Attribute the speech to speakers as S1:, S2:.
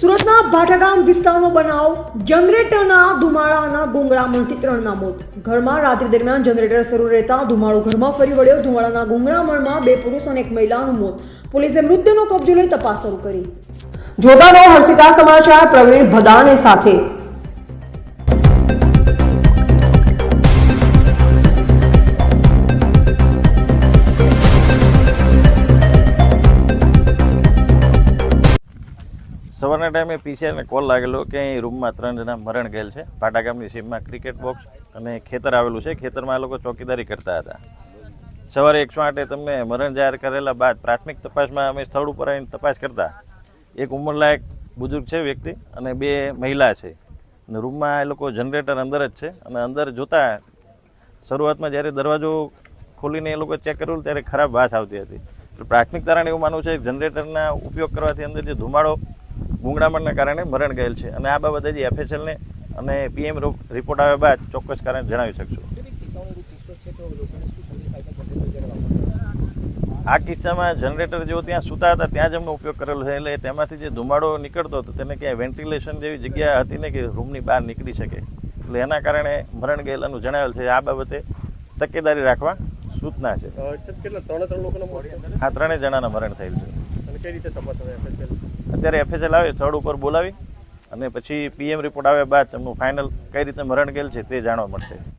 S1: સુરતના ભાટાગામ વિસ્તારનો બનાવ, જનરેટરના ધુમાડાના ગુંગળામણથી ત્રણના મોત. ઘરમાં રાત્રિ દરમિયાન જનરેટર શરૂ રહેતા ધુમાડો ઘરમાં ફરી વળ્યો. ધુમાડાના ગુંગળામણમાં બે પુરુષ અને એક મહિલાનું મોત. પોલીસે મૃતદેહનો કબજો લઈ તપાસ શરૂ કરી. જોતાનો હર્ષિતા સમાચાર પ્રવીણ ભદાને સાથે.
S2: સવારના ટાઈમે પીસીઆરને કોલ લાગેલો કે અહીં રૂમમાં ત્રણ જણા મરણ ગયેલ છે. પાટા ગામની સીમમાં ક્રિકેટ બોક્સ અને ખેતર આવેલું છે. ખેતરમાં આ લોકો ચોકીદારી કરતા હતા. સવારે એકસો આઠે તમને મરણ જાહેર કરેલા બાદ પ્રાથમિક તપાસમાં અમે સ્થળ ઉપર આવીને તપાસ કરતા. એક ઉંમરલાયક બુઝુર્ગ છે વ્યક્તિ અને બે મહિલા છે. અને રૂમમાં એ લોકો જનરેટર અંદર જ છે અને અંદર જોતા શરૂઆતમાં જ્યારે દરવાજો ખોલીને એ લોકો ચેક કર્યું ત્યારે ખરાબ વાસ આવતી હતી. પ્રાથમિક તારણ એવું માનવું છે જનરેટરના ઉપયોગ કરવાથી અંદર જે ધુમાડો ગુંગળામણના કારણે મરણ ગયેલ છે. અને આ બાબતે જે એફએસએલને અને પીએમ રિપોર્ટ આવ્યા બાદ ચોક્કસ કારણ જણાવી શકશું. આ કિસ્સામાં જનરેટર જેઓ ત્યાં સૂતા હતા ત્યાં જ એમનો ઉપયોગ કરેલો છે. એટલે તેમાંથી જે ધુમાડો નીકળતો હતો તેને ક્યાંય વેન્ટિલેશન જેવી જગ્યા હતી ને કે રૂમની બહાર નીકળી શકે. એટલે એના કારણે મરણ ગયેલાનું જણાવેલ છે. આ બાબતે તકેદારી રાખવા સૂચના છે. હા ત્રણેય જણાના મરણ થયેલ છે.
S3: કઈ રીતે?
S2: અત્યારે એફએસએલ આવે, સ્થળ ઉપર બોલાવી અને પછી પીએમ રિપોર્ટ આવ્યા બાદ તેમનું ફાઇનલ કઈ રીતે મરણ ગયેલ છે તે જાણવા મળશે